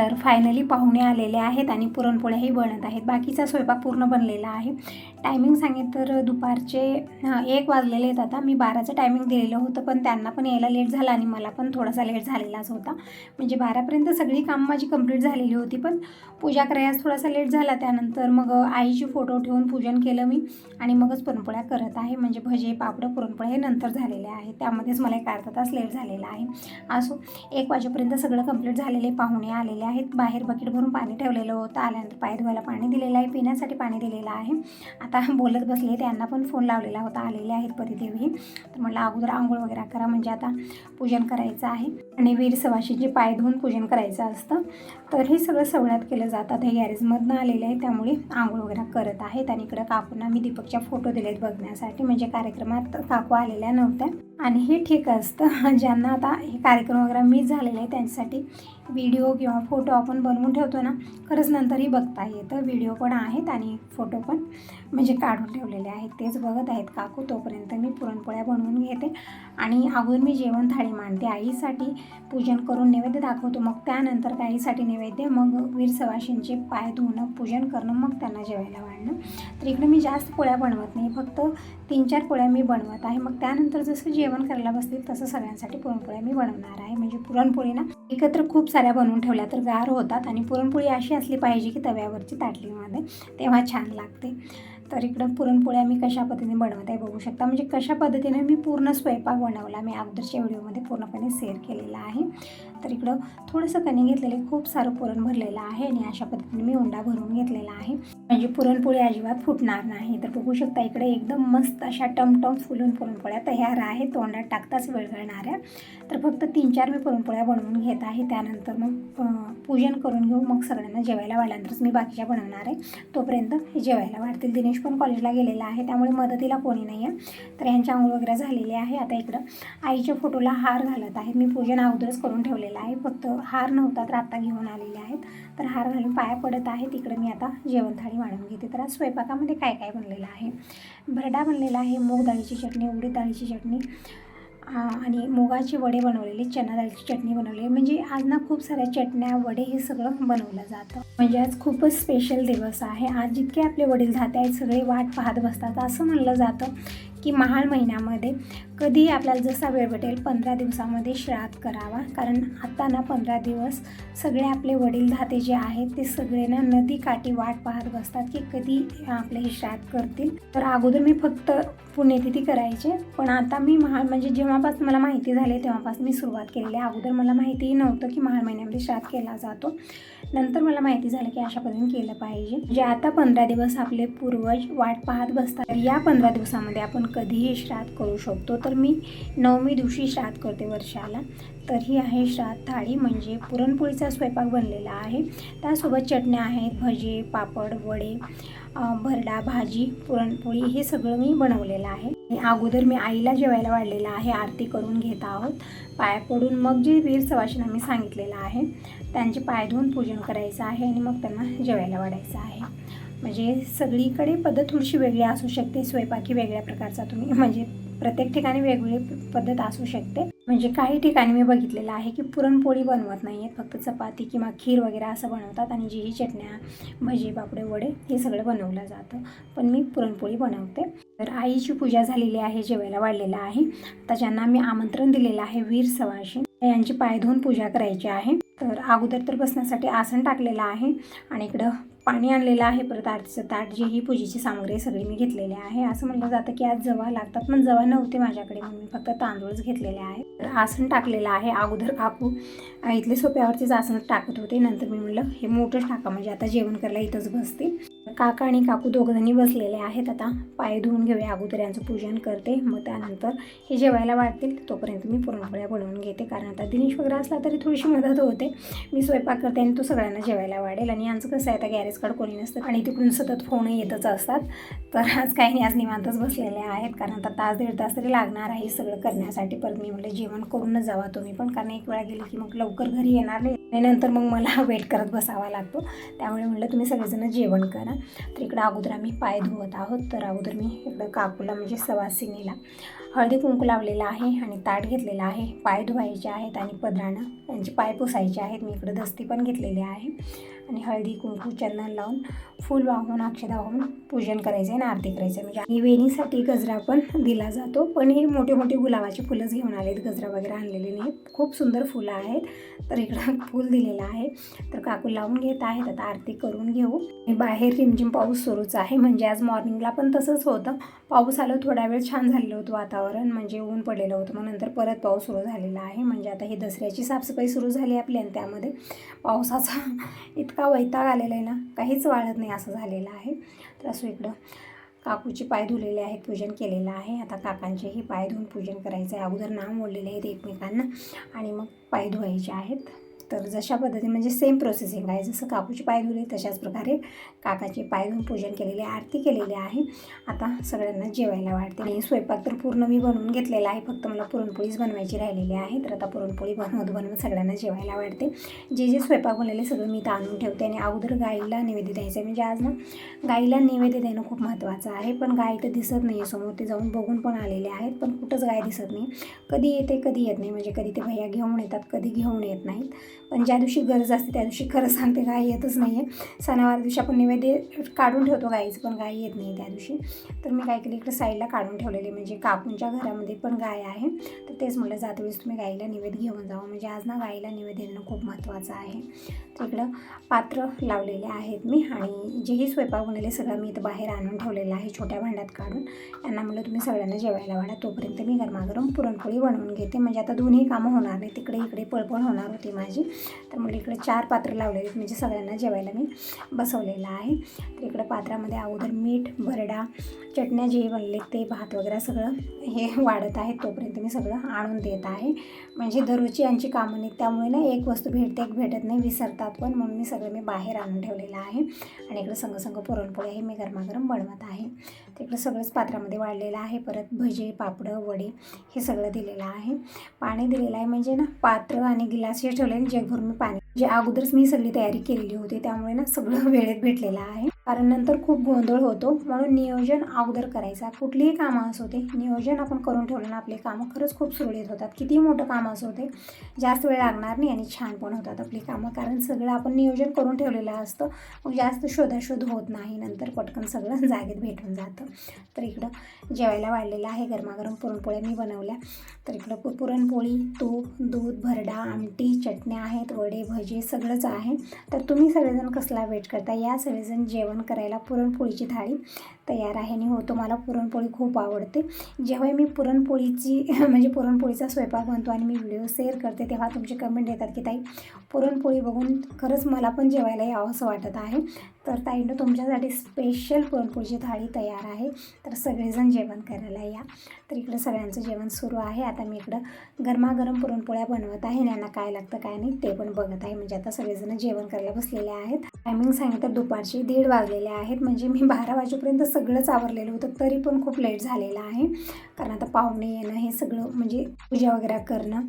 तर फायनली पाहुणे आलेले आहेत आणि पुरणपोळ्याही बनत आहेत. बाकीचा स्वयंपाक पूर्ण बनलेला आहे. टायमिंग सांगितलं तर दुपारचे एक वाजलेले आहेत आता. मी बाराचं टायमिंग दिलेलं होतं पण त्यांना पण यायला लेट झाला आणि मला पण थोडासा लेट झालेलाच होता. म्हणजे बारापर्यंत सगळी कामं माझी कंप्लीट झालेली होती पण पूजा करायला थोडासा लेट झाला. त्यानंतर मग आईची फोटो ठेवून पूजन केलं मी आणि मगच पुरणपोळ्या करत आहे. म्हणजे भजे पापडं पुरणपोळ्या हे नंतर झालेले आहे त्यामध्येच मला एक अर्धा तास लेट झालेला आहे. असो एक वाजेपर्यंत सगळं कंप्लीट झालेले पाहुणे आलेले आहेत. बाहेर बकेट भरून पाणी ठेवलेलं होतं. आल्यानंतर पाय धुवायला पाणी दिलेलं आहे. पिण्यासाठी पाणी दिलेलं आहे. आता बोलत बसले त्यांना पण फोन लावलेला होता आलेले आहेत परिदेवी तर म्हटलं अगोदर आंघोळ वगैरे करा म्हणजे आता पूजन करायचं आहे. आणि वीर सवाशीचे पाय धुवून पूजन करायचं असतं. तर हे सगळं सवळ्यात केलं जातात हे गॅरेजमधनं आलेले आहे त्यामुळे आंघोळ वगैरे करत आहेत. आणि इकडं काकूंना मी दीपकच्या फोटो दिलेत बघण्यासाठी. म्हणजे कार्यक्रमात काकू आलेल्या नव्हत्या. आणि हे ठीक असतं. ज्यांना आता हे कार्यक्रम वगैरे मिस झालेले आहे त्यांच्यासाठी व्हिडिओ किंवा फोटो आपण बनवून ठेवतो ना खरंच नंतरही बघता येतं. व्हिडिओ पण आहेत आणि फोटो पण म्हणजे काढून ठेवलेले आहेत. तेच बघत आहेत काकू तोपर्यंत मी पुरणपोळ्या बनवून घेते. आणि अगोदर मी जेवण थाळी मांडते आईसाठी. पूजन करून नैवेद्य दाखवतो मग त्यानंतर आईसाठी नैवेद्य मग वीर सवाशींचे पाय धुणं पूजन करणं मग त्यांना जेवायला वाढणं. तर इकडे मी जास्त पोळ्या बनवत नाही फक्त तीन चार पोळ्या मी बनवत आहे. मग त्यानंतर जसं जेवण करायला बसतील तसं सगळ्यांसाठी पुरणपोळ्या मी बनवणार आहे. म्हणजे पुरणपोळी ना एकत्र खूप साऱ्या बनवून ठेवल्या तर गार होतात आणि पुरणपोळी अशी असली पाहिजे की तव्यावरची ताटलीमध्ये तेव्हा छान लागते. तर इकडं पुरणपोळ्या मी कशा पद्धतीने बनवत आहे बघू शकता. म्हणजे कशा पद्धतीने मी पूर्ण स्वयंपाक बनवला. मी अगोदरच्या व्हिडिओमध्ये पूर्णपणे शेअर केलेला आहे. तर इकडं थोडंसं कणी घेतलेलं खूप सारं पुरण भरलेलं आहे आणि अशा पद्धतीने मी उंडा भरून घेतलेला आहे. म्हणजे पुरणपोळी अजिबात फुटणार नाही. तर बघू शकता इकडे एकदम मस्त अशा टमटम फुलून पुरणपोळ्या तयार आहेत. तोंडात टाकताच वेळगळणाऱ्या तर फक्त तीन चार मी पुरणपोळ्या बनवून घेत आहे. त्यानंतर मग पूजन करून घेऊ. मग सगळ्यांना जेवायला वाढल्यानंतरच मी बाकीच्या बनवणार आहे. तोपर्यंत हे जेवायला वाढतील. दिनेश पण कॉलेजला गेलेला आहे. त्यामुळे मदतीला कोणी नाही आहे. तर यांची आंघोळ वगैरे झालेली आहे. आता इकडं आईच्या फोटोला हार घालत आहे मी पूजन अगोदरच करून आलेला आहे. फक्त हार नव्हता तर आत्ता घेऊन आलेले आहेत. तर हार घालून पाया पडत आहे. तिकडे मी आता जेवण थाळी वाढून घेते. तर आज स्वयंपाकामध्ये काय काय बनलेलं आहे? भरडा बनलेला आहे. मूग डाळीची चटणी उडीद डाळीची चटणी आणि मुगाचे वडे बनवलेले चना डाळीची चटणी बनवलेली म्हणजे आज ना खूप साऱ्या चटण्या वडे हे सगळं बनवलं जातं. म्हणजे आज खूपच स्पेशल दिवस आहे. आज जितके आपले वडील जाते आहेत सगळे वाट पाहत बसतात. असं म्हणलं जातं की महाळ महिन्यामध्ये कधीही आपल्याला जसा वेळ भेटेल पंधरा दिवसामध्ये श्राद्ध करावा. कारण आता ना पंधरा दिवस सगळे आपले वडील धाते जे आहेत ते सगळे ना नदी काठी वाट पाहत बसतात की कधी आपले हे श्राद्ध करतील. तर अगोदर मी फक्त पुण्यतिथी करायचे. पण आता मी महाळ म्हणजे जेव्हापासून मला माहिती झाली तेव्हापासून मी सुरुवात केलेली आहे. अगोदर मला माहितीही नव्हतं की महाळ महिन्यामध्ये श्राद्ध केला जातो. नंतर मला माहिती झालं की अशा पद्धतीने केलं पाहिजे. जे आता पंधरा दिवस आपले पूर्वज वाट पाहत बसतात. या पंधरा दिवसामध्ये आपण कधीही श्राद्ध करू शकतो. तर तर मी नवमी दिवशी श्राद्ध करते वर्षाला. तर ही आहे श्राद्ध थाळी. म्हणजे पुरणपोळीचा स्वयंपाक बनलेला आहे. त्यासोबत चटण्या आहेत भजे पापड वडे भरडा भाजी पुरणपोळी हे सगळं मी बनवलेलं आहे. अगोदर मी आईला जेवायला वाढलेलं आहे. आरती करून घेत आहोत. पाया पडून मग जे वीर सवाशींना मी सांगितलेलं आहे त्यांचे पाय धुवून पूजन करायचं आहे आणि मग त्यांना जेवायला वाढायचं आहे. म्हणजे सगळीकडे पद्धत थोडीशी वेगळी असू शकते. स्वयंपाकी वेगळ्या प्रकारचा तुम्ही म्हणजे प्रत्येक ठिकाणी वेगवेगळी पद्धत असू शकते. म्हणजे काही ठिकाणी मी बघितलेलं आहे की पुरणपोळी बनवत नाही आहेत फक्त चपाती किंवा खीर वगैरे असं बनवतात आणि जी ही चटण्या भजी पापडे वडे हे सगळं बनवलं जातं. पण मी पुरणपोळी बनवते. तर आईची पूजा झालेली आहे जेवायला वाढलेलं आहे. आता ज्यांना मी आमंत्रण दिलेलं आहे वीर सवाशी यांची पाय धुवून पूजा करायची आहे. तर अगोदर तर बसण्यासाठी आसन टाकलेलं आहे आणि इकडं पाणी आणलेलं आहे परत आठचं ताट जी ही पूजेची सामग्री सगळी मी घेतलेली आहे. असं म्हटलं जातं की आज जवा लागतात पण जवा नव्हते माझ्याकडे. म्हणून मी फक्त तांदूळच घेतलेले आहे. तर आसन टाकलेलं आहे अगोदर काकू. इथले सोप्यावरतीच आसन टाकत होते. नंतर मी म्हटलं हे मोठंच टाका. म्हणजे आता जेवण करायला इथंच बसते काका आणि काकू दोघंजणी बसलेले आहेत आता. पाय धुवून घेऊया अगोदर यांचं पूजन करते मग त्यानंतर हे जेवायला वाढतील तोपर्यंत मी पुरणपोळ्या बनवून घेते कारण आता दिनेश वगैरे असला तरी थोडीशी मदत होते. मी स्वयंपाक करते आणि तो सगळ्यांना जेवायला वाढेल. आणि यांचं कसं आहे आता गॅरेजकडे कोणी नसतं आणि तिकडून सतत फोन येतच असतात. तर आज काही नाही आज निवांतच बसलेले आहेत कारण आता तास दीड तास तरी लागणार आहे सगळं करण्यासाठी. परत मी म्हटलं जेवण करूनच जावा तुम्ही पण कारण एक वेळा गेली की मग लवकर घरी येणार नाही. आणि नंतर मग मला वेट करत बसावा लागतो. त्यामुळे म्हटलं तुम्ही सगळेजण जेवण करा. तर इकडं अगोदर आम्ही पाय धुवत आहोत. तर अगोदर मी इकडं काकूला म्हणजे सवासिनीला हळदी कुंकू लावलेला आहे आणि ताट घेतलेला आहे. पाय धुवायचे आहेत आणि पदरानं त्यांचे पाय पुसायचे आहेत. मी इकडं दस्ती पण घेतलेली आहे. आणि हळदी कुंकू चंदन लावून फूल वाहून अक्षदा वाहून पूजन करायचं आहे आणि आरती करायचं म्हणजे आणि वेणीसाठी गजरा पण दिला जातो. पण हे मोठे मोठे गुलाबाची फुलंच घेऊन आलेत. गजरा वगैरे आणलेले नाही खूप सुंदर फुलं आहेत. तर इकडं फूल दिलेलं आहे. तर काकू लावून घेत आहेत. आता आरती करून घेऊ. आणि बाहेर रिमझिम पाऊस सुरूच आहे. म्हणजे आज मॉर्निंगला पण तसंच होतं. पाऊस आलं थोडा वेळ छान झालेलं होतं वातावरण. वातावरण म्हणजे ऊन पडलेलं होतं. मग नंतर परत पाऊस सुरू झालेला आहे. म्हणजे आता ही दसऱ्याची साफसफाई सुरू झाली आपली आणि त्यामध्ये पावसाचा इतका वैताग आलेला आहे ना काहीच वाढत नाही असं झालेलं आहे. तर असं इकडं काकूचे पाय धुलेले आहेत पूजन केलेलं आहे. आता काकांचेही पाय धुवून पूजन करायचं आहे अगोदर नाम ओढलेले आहेत एकमेकांना आणि मग पाय धुवायचे आहेत. तर जशा पद्धतीने म्हणजे सेम प्रोसेसिंग आहे. जसं काकूचे पाय धुले तशाच प्रकारे काकाचे पाय धुवून पूजन केलेले आरती केलेली आहे. आता सगळ्यांना जेवायला वाढते. आणि स्वयंपाक तर पूर्ण मी बनवून घेतलेला आहे. फक्त मला पुरणपोळीच बनवायची राहिलेली आहे. तर आता पुरणपोळी बनवत बनवत सगळ्यांना जेवायला वाढते. जे जे स्वयंपाक बनलेले सगळं मी तर आणून ठेवते. आणि अगोदर गाईला नैवेद्य द्यायचं आहे म्हणजे आज ना गाईला नैवेद्य देणं खूप महत्त्वाचं आहे. पण गाय तर दिसत नाही आहे समोर. ते जाऊन बघून पण आलेले आहेत. पण कुठंच गाय दिसत नाही. कधी येते कधी येत नाही. म्हणजे कधी ते भैया घेऊन येतात कधी घेऊन येत नाहीत. पण ज्या दिवशी गरज असते त्या दिवशी खरं सांगते गाय येतच नाही आहे सणावार दिवशी आपण नैवेद्य काढून ठेवतो गाईचं पण गाय येत नाही त्या दिवशी. तर मी काय केलं इकडे साईडला काढून ठेवलेले म्हणजे काकूंच्या घरामध्ये पण गाय आहे. तर तेच म्हटलं जात वेळेस तुम्ही गाईला नैवेद्य घेऊन जावं. म्हणजे आज ना गाईला नैवेद्य देणं खूप महत्त्वाचं आहे. तर इकडं पात्र लावलेले आहेत मी आणि जेही स्वयंपाक बनलेले सगळं मी इथं बाहेर आणून ठेवलेलं आहे छोट्या भांड्यात काढून. यांना म्हटलं तुम्ही सगळ्यांना जेवायला वाढा तोपर्यंत मी गरमागरम पुरणपोळी बनवून घेते. म्हणजे आता दोन्ही कामं होणार नाही तिकडे इकडे पळपळ होणार होती माझी. तर मला इकडे चार पात्र लावलेले आहेत. म्हणजे सगळ्यांना जेवायला मी बसवलेलं आहे. तर इकडं पात्रामध्ये अगोदर मीठ भरडा चटण्या जे बनले ते भात वगैरे सगळं हे वाढत आहे. तोपर्यंत मी सगळं आणून देत आहे. म्हणजे दररोजची यांची कामं नाही त्यामुळे ना एक वस्तू भेटते एक भेटत नाही विसरतात पण म्हणून मी सगळं मी बाहेर आणून ठेवलेलं आहे. आणि इकडं संग पुरणपोळी हे मी गरमागरम बनवत आहे. तिकडं सगळंच पात्रामध्ये वाढलेलं आहे. परत भजे पापडं वडे हे सगळं दिलेलं आहे. पाणी दिलेलं आहे म्हणजे ना पात्र आणि गिलास हे ठेवले जग भरून पाणी. जे अगोदरच मी सगळी तयारी केलेली होती त्यामुळे ना सगळं वेळेत भेटलेलं आहे. कारण नंतर खूप गोंधळ होतो. म्हणून नियोजन अगोदर करायचा. कुठलीही कामं असो ते नियोजन आपण करून ठेवलं ना आपले कामं खरंच खूप सुरळीत होतात. कितीही मोठं काम असो ते जास्त वेळ लागणार नाही आणि छान पण होतात आपली कामं. कारण सगळं आपण नियोजन करून ठेवलेलं असतं. मग जास्त शोधाशोध होत नाही. नंतर पटकन सगळं जागेत भेटून जातं. तर इकडं जेवायला वाढलेलं आहे. गरमागरम पुरणपोळ्या मी बनवल्या. तर इकडं पु पुरणपोळी तूप दूध भरडा आमटी चटण्या आहेत वडे भजे सगळंच आहे. तर तुम्ही सगळेजण कसला वेट करता? या सगळेजण जेवण करायला पुरणपोळीची थाळी तयार आहे आणि हो तुम्हाला पुरणपोळी खूप आवडते. जेव्हा मी पुरणपोळीची म्हणजे पुरणपोळीचा स्वयंपाक बनतो आणि मी व्हिडिओ शेअर करते तेव्हा तुमचे कमेंट येतात की ताई पुरणपोळी बघून खरंच मला पण जेवायला यावं असं वाटत आहे. तर ताईनं तुमच्यासाठी स्पेशल पुरणपोळीची थाळी तयार आहे. तर सगळेजण जेवण करायला या. तर इकडं सगळ्यांचं जेवण सुरू आहे. आता मी इकडं गरमागरम पुरणपोळ्या बनवत आहे. यांना काय लागतं काय नाही ते पण बघत आहे. म्हणजे आता सगळेजण जेवण करायला बसलेले आहेत. टायमिंग सांगितलं दुपारचे दीड वाजलेले आहेत. म्हणजे मी बारा वाजेपर्यंत सगळंच आवरलेलं होतं. तरी पण खूप लेट झालेलं आहे. कारण आता पाहुणे येणं हे सगळं म्हणजे पूजा वगैरे करणं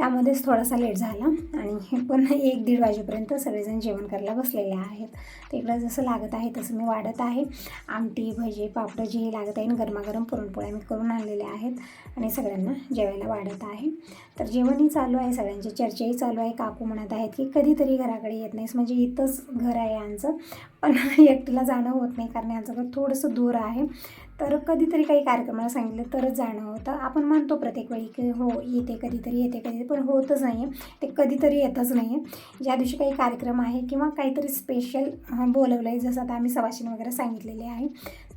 त्यामध्येच थोडासा लेट झाला आणि हे पण एक दीड वाजेपर्यंत सगळेजण जेवण करायला बसलेले आहेत. तिकडं जसं लागत आहे तसं मी वाढत आहे. आमटी भजी पापडं जे लागत आहे आणि गरमागरम पुरणपोळ्या मी करून आणलेल्या आहेत आणि सगळ्यांना जेवायला वाढत आहे. तर जेवणही चालू आहे सगळ्यांची चर्चाही चालू आहे. काकू म्हणत आहेत की कधीतरी घराकडे येत नाहीस म्हणजे इथंच घर आहे यांचं पण एकटीला जाणं होत नाही कारण यांचं घर थोडंसं दूर आहे. तर कधीतरी काही कार्यक्रमाला सांगितलं तरच जाणं होतं. आपण म्हणतो प्रत्येक वेळी की हो येते कधीतरी येते कधीतरी पण होतच नाही आहे ते कधीतरी येतच नाही आहे ज्या दिवशी काही कार्यक्रम आहे किंवा काहीतरी स्पेशल बोलवलं आहे जसं आता आम्ही सवाशीन वगैरे सांगितलेले आहे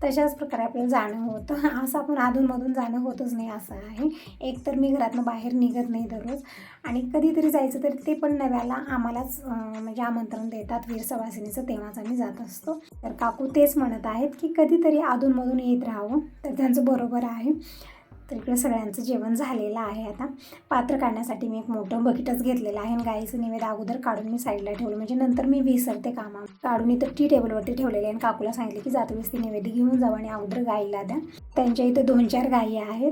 तशाच प्रकारे आपल्याला जाणं होतं. असं आपण अधूनमधून जाणं होतच नाही असं आहे. एक तर मी घरातनं बाहेर निघत नाही दररोज. आणि कधीतरी जायचं तर ते पण नव्याला आम्हालाच म्हणजे आमंत्रण देतात वीर सवासिनीचं तेव्हाच आम्ही जात असतो. तर काकू तेच म्हणत आहेत की कधीतरी अधूनमधून येत राहावं. तर त्यांचं बरोबर आहे. तर इकडे सगळ्यांचं जेवण झालेलं आहे आता. पात्र काढण्यासाठी मी एक मोठं बकेटच घेतलेलं आहे आणि गाईचं निवेद अगोदर काढून मी साईडला ठेवलं. म्हणजे नंतर मी विसरते कामा काढून इथं टी टेबलवरती ठेवलेली आहे आणि काकूला सांगितले की जातवेळेस ती निवेद घेऊन जावं आणि अगोदर गाईला द्या. त्यांच्या इथं दोन चार गायी आहेत.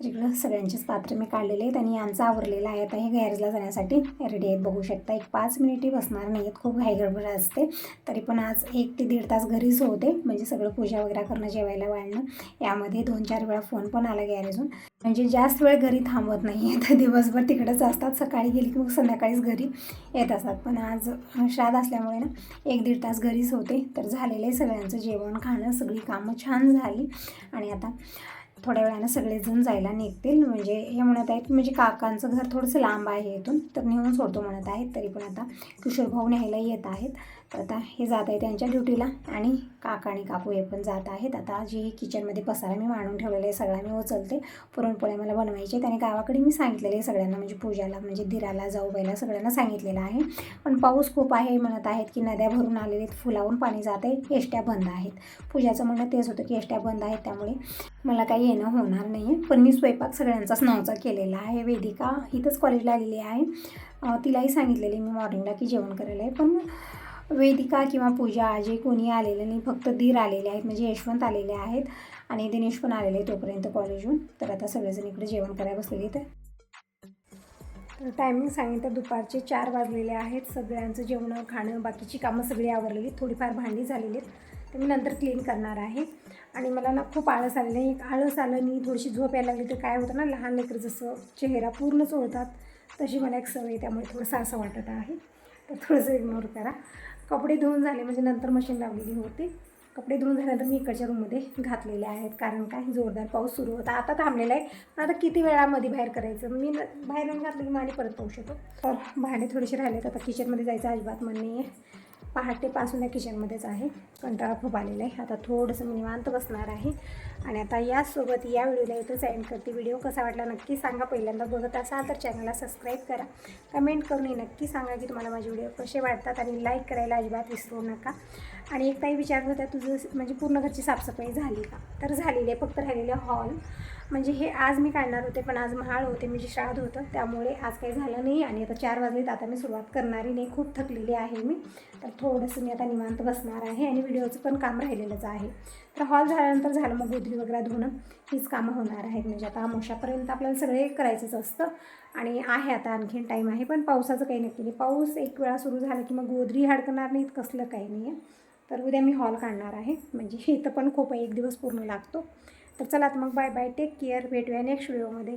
इकडं सगळ्यांचेच पात्र मी काढलेले आहेत आणि यांचं आवरलेला आहे. आता हे गॅरेजला जाण्यासाठी रेडी आहेत. बघू शकता एक पाच मिनिटही बसणार नाही आहेत खूप घाईगडबड असते. तरी पण आज एक ते दीड तास घरीच होते. म्हणजे सगळं पूजा वगैरे करणं जेवायला वाढणं. यामध्ये दोन चार वेळा फोन पण आला गॅरेजून म्हणजे जास्त वेळ घरी थांबत नाही आहे तर दिवसभर तिकडेच असतात. सकाळी गेली की मग संध्याकाळीच घरी येत असतात. पण आज श्राद्ध असल्यामुळे ना एक दीड तास घरीच होते. तर झालेलं आहे सगळ्यांचं जेवण खाणं सगळी कामं छान झाली. आणि आता थोड्या वेळानं सगळेजण जायला निघतील. म्हणजे हे म्हणत आहेत म्हणजे काकांचं घर थोडंसं लांब आहे इथून तर नेऊन सोडतो म्हणत आहेत तरी पण आता किशोर भाऊ न्यायला येत आहेत. तर आता हे जात आहे त्यांच्या ड्युटीला आणि काका आणि काकू हे पण जात आहेत. आता जी किचनमध्ये पसारा मी मांडून ठेवलेला आहे सगळा मी उचलते. पुरणपोळ्या मला बनवायचे आहेत आणि गावाकडे मी सांगितलेले आहे सगळ्यांना म्हणजे पूजाला म्हणजे दिराला जाऊबाईला सगळ्यांना सांगितलेलं आहे. पण पाऊस खूप आहे म्हणत आहेत की नद्या भरून आलेले आहेत फुलावून पाणी जात आहे एष्ट्या बंद आहेत. पूजाचं म्हणणं तेच होतं की एष्ट्या बंद आहेत त्यामुळे मला काही येणं होणार नाही आहे पण मी स्वयंपाक सगळ्यांचाच नवचा केलेला आहे. वेदिका इथंच कॉलेजला आलेली आहे. तिलाही सांगितलेली मी मॉर्निंगला की जेवण करायला आहे. पण वेदिका किंवा पूजा आजी कोणी आलेलं नाही फक्त धीर आलेले आहेत म्हणजे यशवंत आलेले आहेत आणि दिनेश पण आलेले तोपर्यंत कॉलेजहून. तर आता सगळेजण इकडे जेवण करायला बसलेले तर तर टायमिंग सांगितलं दुपारचे चार वाजलेले आहेत. सगळ्यांचं जेवणं खाणं बाकीची कामं सगळी आवरलेली. थोडीफार भांडी झालेली आहेत. तर मी नंतर क्लीन करणार आहे. आणि मला ना खूप आळस आलेलं आहे. एक आळस आलं आणि थोडीशी झोप यायला लागली. तर काय होतं ना लहान लेकरं जसं चेहरा पूर्ण चोळतात तशी मला एक सवय आहे, त्यामुळे थोडंसं असं वाटत आहे. तर थोडंसं इग्नोर करा. कपडे धुवून झाले म्हणजे नंतर मशीन लावलेली होती. कपडे धुवून झाल्यानंतर मी इकडच्या रूममध्ये घातलेले आहेत. कारण काय? जोरदार पाऊस सुरू होता. आता थांबलेला आहे. पण आता किती वेळामध्ये बाहेर करायचं? मी न- बाहेर घातलं की मग आणि परत पाऊस येतो तर भांडे थोडेसे राहिले तर आता किचनमध्ये जायचं अजिबात मन नाही आहे पहाटेपासून या किचनमध्येच आहे. कंटाळा खूप आलेला आहे. आता थोडंसं मी निवांत बसणार आहे. आणि आता यासोबत या व्हिडिओला इथंच एंड करते. व्हिडिओ कसा वाटला नक्की सांगा. पहिल्यांदा बघत असाल तर चॅनलला सबस्क्राईब करा. कमेंट करूनही नक्की सांगा की तुम्हाला माझे व्हिडिओ कसे वाटतात आणि लाईक करायला अजिबात विसरू नका. आणि एक काही विचारत होत्या तुझं म्हणजे पूर्ण घरची साफसफाई झाली का? तर झालेली आहे. फक्त राहिलेले हॉल म्हणजे हे आज मी काढणार होते पण आज महाळ होते म्हणजे श्राद्ध होतं त्यामुळे आज काही झालं नाही आणि आता चार वाजलेत आता मी सुरुवात करणारी नाही खूप थकलेली आहे मी. तर थोडंसं मी आता निवांत बसणार आहे आणि व्हिडिओचं पण काम राहिलेलंच आहे. तर हॉल झाल्यानंतर झालं मग गोधरी वगैरे धुणं हीच कामं होणार आहेत म्हणजे आता अमोशापर्यंत आपल्याला सगळे करायचंच असतं. आणि आहे आता आणखीन टाईम आहे पण पावसाचं काही नक्की नाही. पाऊस एक वेळा सुरू झाला की मग गोधरी हडकणार नाहीत कसलं काही नाही आहे तर उद्या मी हॉल काढणार आहे. म्हणजे इथं पण खूप आहे एक दिवस पूर्ण लागतो. तर चला तर मग बाय बाय टेक केअर भेटूया नेक्स्ट व्हिडिओमध्ये